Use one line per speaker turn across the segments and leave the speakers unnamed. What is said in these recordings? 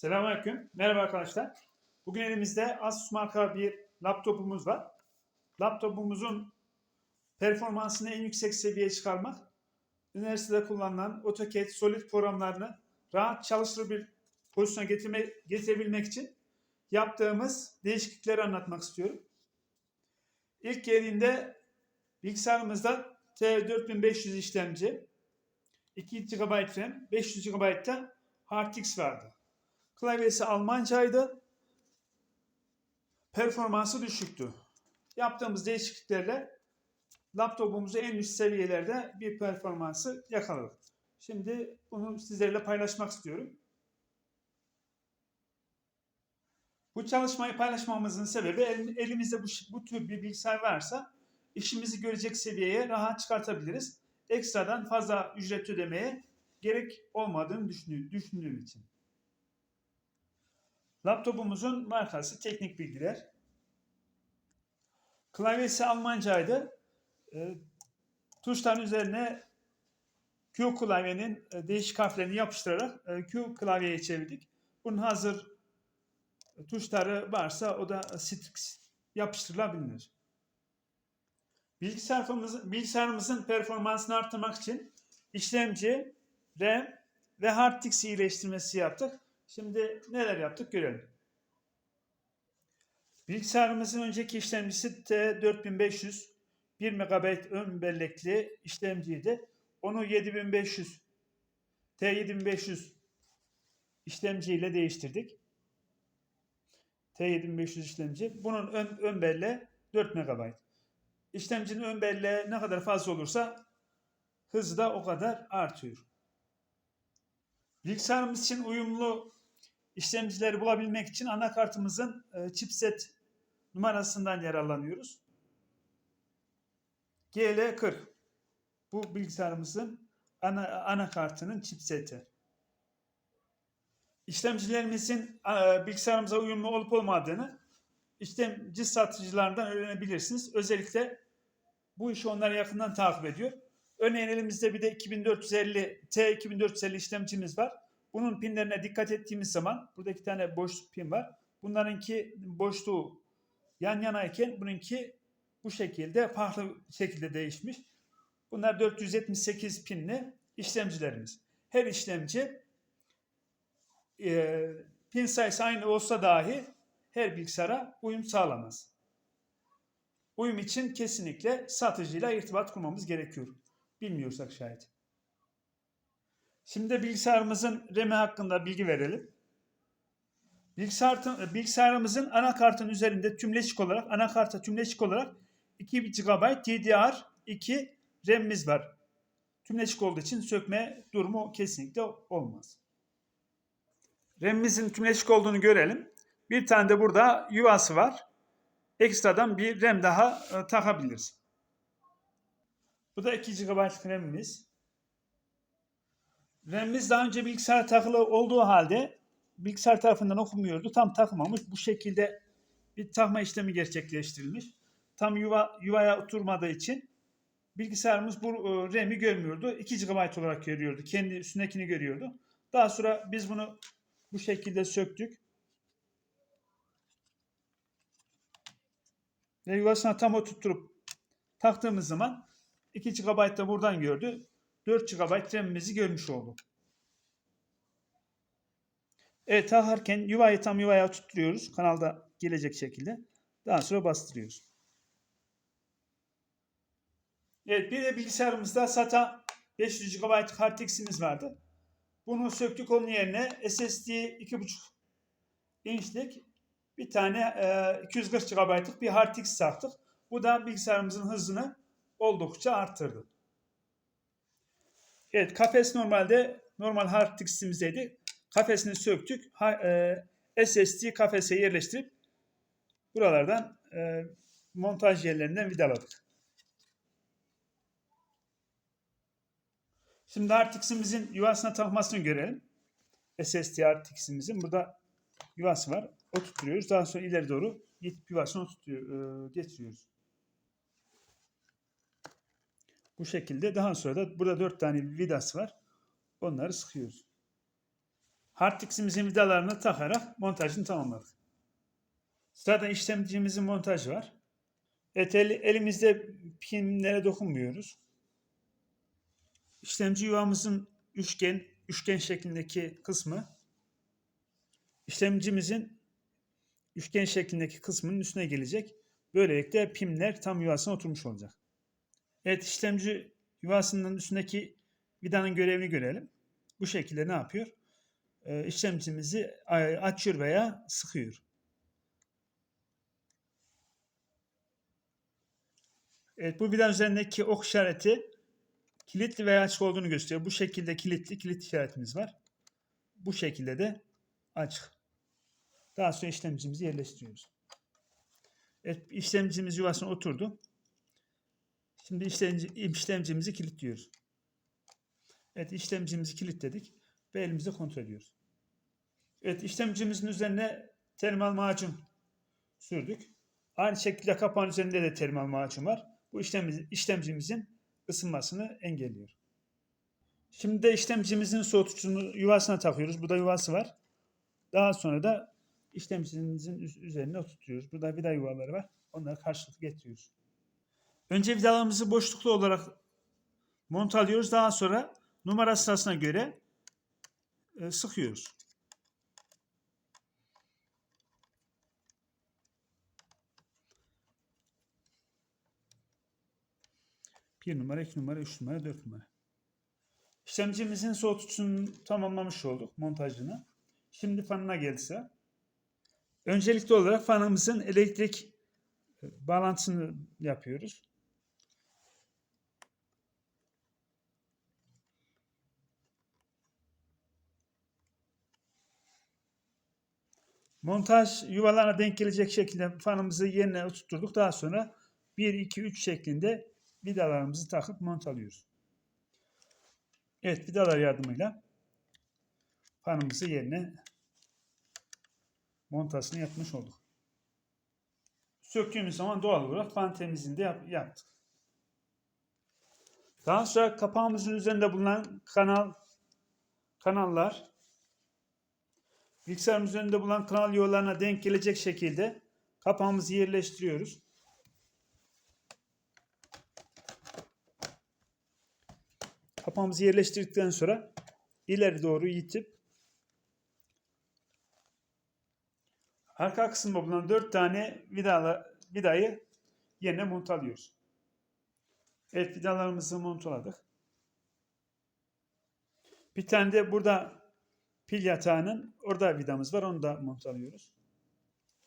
Selamünaleyküm. Merhaba arkadaşlar. Bugün elimizde Asus marka bir laptopumuz var. Laptopumuzun performansını en yüksek seviyeye çıkarmak, üniversitede kullanılan AutoCAD, Solid programlarını rahat çalışır bir pozisyona getirme, getirebilmek için yaptığımız değişiklikleri anlatmak istiyorum. İlk geldiğinde bilgisayarımızda T4500 işlemci, 2 GB RAM, 500 GB da HardX vardı. Klavyesi Almancaydı. Performansı düşüktü. Yaptığımız değişikliklerle laptopumuzu en üst seviyelerde bir performansı yakaladık. Şimdi bunu sizlerle paylaşmak istiyorum. Bu çalışmayı paylaşmamızın sebebi el- elimizde bu, bu tür bir bilgisayar varsa işimizi görecek seviyeye rahat çıkartabiliriz. Ekstradan fazla ücret ödemeye gerek olmadığını düşündüğüm için. Laptopumuzun markası Teknik Bilgiler. Klavyesi Almancaydı. E, tuşların üzerine Q klavyenin e, değişik harflerini yapıştırarak e, Q klavyeye çevirdik. Bunun hazır tuşları varsa o da Strix yapıştırılabilir. Bilgisayarımızın, bilgisayarımızın performansını arttırmak için işlemci, RAM ve hard disk iyileştirmesi yaptık. Şimdi neler yaptık görelim. Bilgisayarımızın önceki işlemcisi T4500 1 MB ön bellekli işlemciydi. Onu 7500 T7500 işlemciyle değiştirdik. T7500 işlemci. Bunun ön, ön belleği 4 MB. İşlemcinin ön belleği ne kadar fazla olursa hızı da o kadar artıyor. Bilgisayarımız için uyumlu işlemcileri bulabilmek için anakartımızın e, chipset numarasından yararlanıyoruz. GL40 bu bilgisayarımızın ana, anakartının chipseti. İşlemcilerimizin e, bilgisayarımıza uyumlu olup olmadığını işlemci satıcılarından öğrenebilirsiniz. Özellikle bu işi onlar yakından takip ediyor. Örneğin elimizde bir de 2450 T2450 işlemcimiz var. Bunun pinlerine dikkat ettiğimiz zaman burada iki tane boş pin var. Bunlarınki boşluğu yan yanayken bununki bu şekilde farklı şekilde değişmiş. Bunlar 478 pinli işlemcilerimiz. Her işlemci e, pin sayısı aynı olsa dahi her bilgisayara uyum sağlamaz. Uyum için kesinlikle satıcıyla irtibat kurmamız gerekiyor. Bilmiyorsak şayet. Şimdi bilgisayarımızın RAM'i hakkında bilgi verelim. Bilgisayar, bilgisayarımızın anakartın üzerinde tümleşik olarak, anakarta tümleşik olarak 2 GB DDR2 RAM'imiz var. Tümleşik olduğu için sökme durumu kesinlikle olmaz. RAM'imizin tümleşik olduğunu görelim. Bir tane de burada yuvası var. Ekstradan bir RAM daha e, takabiliriz. Bu da 2 GB RAM'imiz. RAM'imiz daha önce bilgisayar takılı olduğu halde bilgisayar tarafından okunmuyordu. Tam takmamış. Bu şekilde bir takma işlemi gerçekleştirilmiş. Tam yuva yuvaya oturmadığı için bilgisayarımız bu e, RAM'i görmüyordu. 2 GB olarak görüyordu. Kendi üstündekini görüyordu. Daha sonra biz bunu bu şekilde söktük. Ve yuvasına tam oturtturup taktığımız zaman 2 GB da buradan gördü. 4 GB RAM'imizi görmüş olduk. Evet takarken yuvayı tam yuvaya tutturuyoruz. Kanalda gelecek şekilde. Daha sonra bastırıyoruz. Evet bir de bilgisayarımızda SATA 500 GB hard diskimiz vardı. Bunu söktük onun yerine SSD 2.5 inçlik bir tane e, 240 GB'lık bir hard disk taktık. Bu da bilgisayarımızın hızını oldukça arttırdı. Evet kafes normalde normal hard diskimizdeydi. Kafesini söktük. Ha, e, SSD kafese yerleştirip buralardan e, montaj yerlerinden vidaladık. Şimdi hard diskimizin yuvasına takmasını görelim. SSD hard diskimizin burada yuvası var. Oturtuyoruz. Daha sonra ileri doğru gidip yuvasını oturtuyor, e, getiriyoruz. Bu şekilde daha sonra da burada dört tane vidası var. Onları sıkıyoruz. Harddisk'imizin vidalarını takarak montajını tamamladık. Sırada işlemcimizin montajı var. Evet el- elimizde pinlere dokunmuyoruz. İşlemci yuvamızın üçgen, üçgen şeklindeki kısmı işlemcimizin üçgen şeklindeki kısmının üstüne gelecek. Böylelikle pimler tam yuvasına oturmuş olacak. Evet işlemci yuvasının üstündeki vidanın görevini görelim. Bu şekilde ne yapıyor? Ee, işlemcimizi a- açıyor veya sıkıyor. Evet bu vidanın üzerindeki ok işareti kilitli veya açık olduğunu gösteriyor. Bu şekilde kilitli kilit işaretimiz var. Bu şekilde de açık. Daha sonra işlemcimizi yerleştiriyoruz. Evet işlemcimiz yuvasına oturdu. Şimdi işlemci, işlemcimizi kilitliyoruz. Evet işlemcimizi kilitledik ve elimizde kontrol ediyoruz. Evet işlemcimizin üzerine termal macun sürdük. Aynı şekilde kapağın üzerinde de termal macun var. Bu işlemci, işlemcimizin ısınmasını engelliyor. Şimdi de işlemcimizin soğutucunu yuvasına takıyoruz. Burada yuvası var. Daha sonra da işlemcimizin üz- üzerine oturtuyoruz. Burada vida yuvaları var. Onları karşılıklı getiriyoruz. Önce vidalarımızı boşluklu olarak montalıyoruz. Daha sonra numara sırasına göre e, sıkıyoruz. Bir numara, iki numara, üç numara, dört numara. İşlemcimizin soğutucusunu tamamlamış olduk montajını. Şimdi fanına gelse. Öncelikli olarak fanımızın elektrik e, bağlantısını yapıyoruz. Montaj yuvalarına denk gelecek şekilde fanımızı yerine oturtturduk. Daha sonra 1, 2, 3 şeklinde vidalarımızı takıp montalıyoruz. Evet vidalar yardımıyla fanımızı yerine montasını yapmış olduk. Söktüğümüz zaman doğal olarak fan temizliğini de yap- yaptık. Daha sonra kapağımızın üzerinde bulunan kanal kanallar bilgisayarımızın üzerinde bulunan kanal yuvalarına denk gelecek şekilde kapağımızı yerleştiriyoruz. Kapağımızı yerleştirdikten sonra ileri doğru itip arka kısmında bulunan 4 tane vidala, vidayı yerine montalıyoruz. Evet vidalarımızı montaladık. Bir tane de burada pil yatağının orada vidamız var. Onu da montalıyoruz.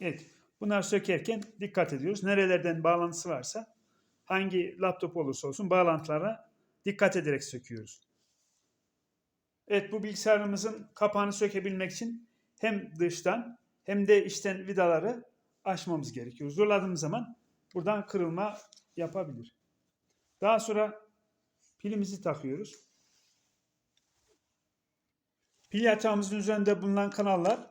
Evet. Bunlar sökerken dikkat ediyoruz. Nerelerden bağlantısı varsa hangi laptop olursa olsun bağlantılara dikkat ederek söküyoruz. Evet bu bilgisayarımızın kapağını sökebilmek için hem dıştan hem de içten vidaları açmamız gerekiyor. Zorladığımız zaman buradan kırılma yapabilir. Daha sonra pilimizi takıyoruz. Pil yatağımızın üzerinde bulunan kanallar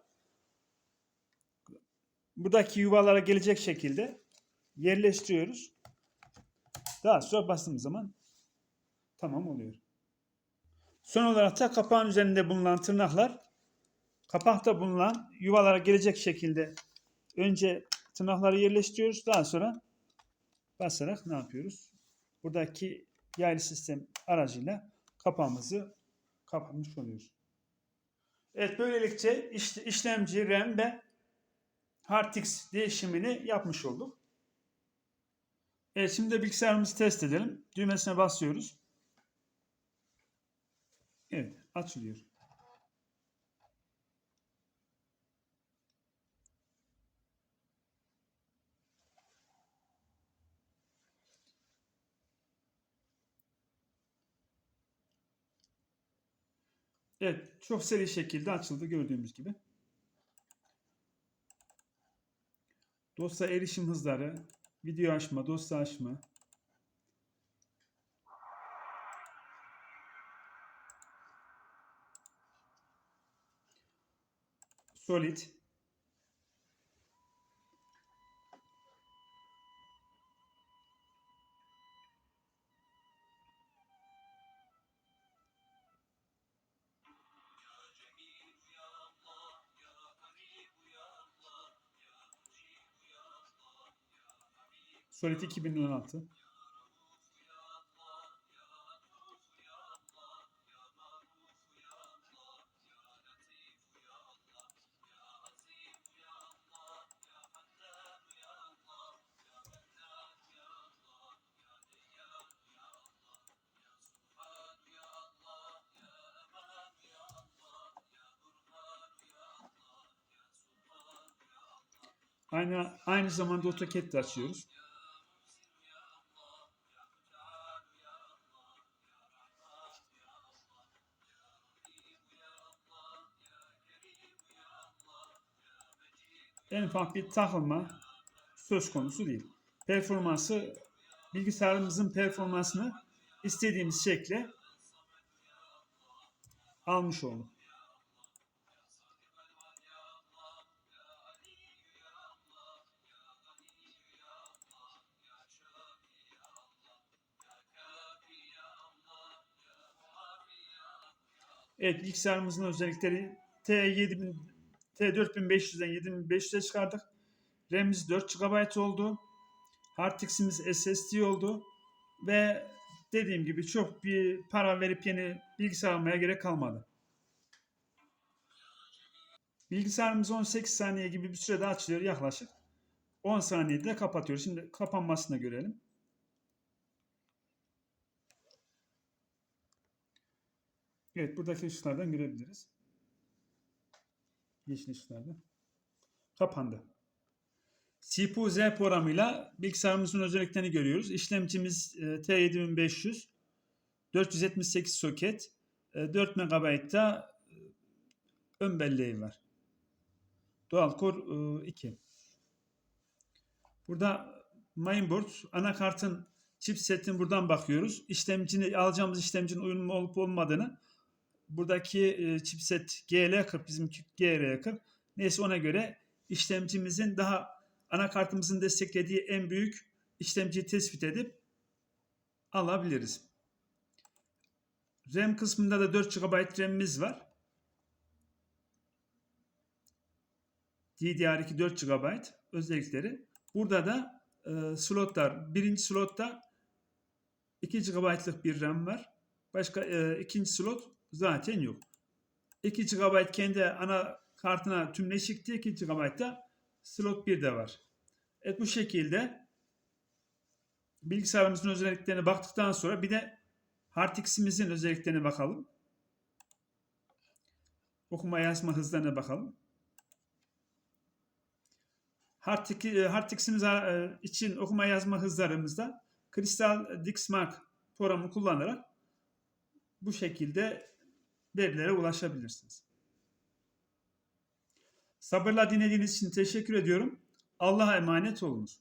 buradaki yuvalara gelecek şekilde yerleştiriyoruz. Daha sonra bastığımız zaman tamam oluyor. Son olarak da kapağın üzerinde bulunan tırnaklar kapakta bulunan yuvalara gelecek şekilde önce tırnakları yerleştiriyoruz. Daha sonra basarak ne yapıyoruz? Buradaki yaylı sistem aracıyla kapağımızı kapatmış oluyoruz. Evet böylelikle iş- işlemci, RAM ve hard disk değişimini yapmış olduk. Evet şimdi de bilgisayarımızı test edelim. Düğmesine basıyoruz. Evet açılıyor. Evet çok seri şekilde açıldı gördüğümüz gibi. Dosya erişim hızları, video açma, dosya açma. Solid. Solid 2016. Aynı aynı zamanda AutoCAD de açıyoruz. Ufak bir takılma söz konusu değil. Performansı bilgisayarımızın performansını istediğimiz şekle almış olduk. Evet bilgisayarımızın özellikleri T7000 T4500'den 7500'e çıkardık. RAM'imiz 4 GB oldu. Hard diskimiz SSD oldu. Ve dediğim gibi çok bir para verip yeni bilgisayar almaya gerek kalmadı. Bilgisayarımız 18 saniye gibi bir sürede açılıyor yaklaşık. 10 saniyede kapatıyoruz. Şimdi kapanmasını görelim. Evet buradaki ışıklardan görebiliriz. Yeşil ışıklardan. Kapandı. CPU Z programıyla bilgisayarımızın özelliklerini görüyoruz. İşlemcimiz e, T7500, 478 soket, e, 4 MB'da e, ön belleği var. Dual Core 2. Burada mainboard, anakartın chipsetini buradan bakıyoruz. İşlemcini alacağımız işlemcinin uyumlu olup olmadığını buradaki e, chipset GL40 bizimki GR40 neyse ona göre işlemcimizin daha anakartımızın desteklediği en büyük işlemciyi tespit edip alabiliriz. RAM kısmında da 4 GB RAM'imiz var. DDR2 4 GB özellikleri. Burada da e, slotlar. Birinci slotta 2 GB'lık bir RAM var. Başka e, ikinci slot zaten yok. 2 GB kendi ana kartına tümleşikti. 2 GB da slot 1 de var. Evet bu şekilde bilgisayarımızın özelliklerine baktıktan sonra bir de hard diskimizin özelliklerine bakalım. Okuma yazma hızlarına bakalım. Hard, hard diskimiz için okuma yazma hızlarımızda Crystal Dixmark programı kullanarak bu şekilde verilere ulaşabilirsiniz. Sabırla dinlediğiniz için teşekkür ediyorum. Allah'a emanet olunuz.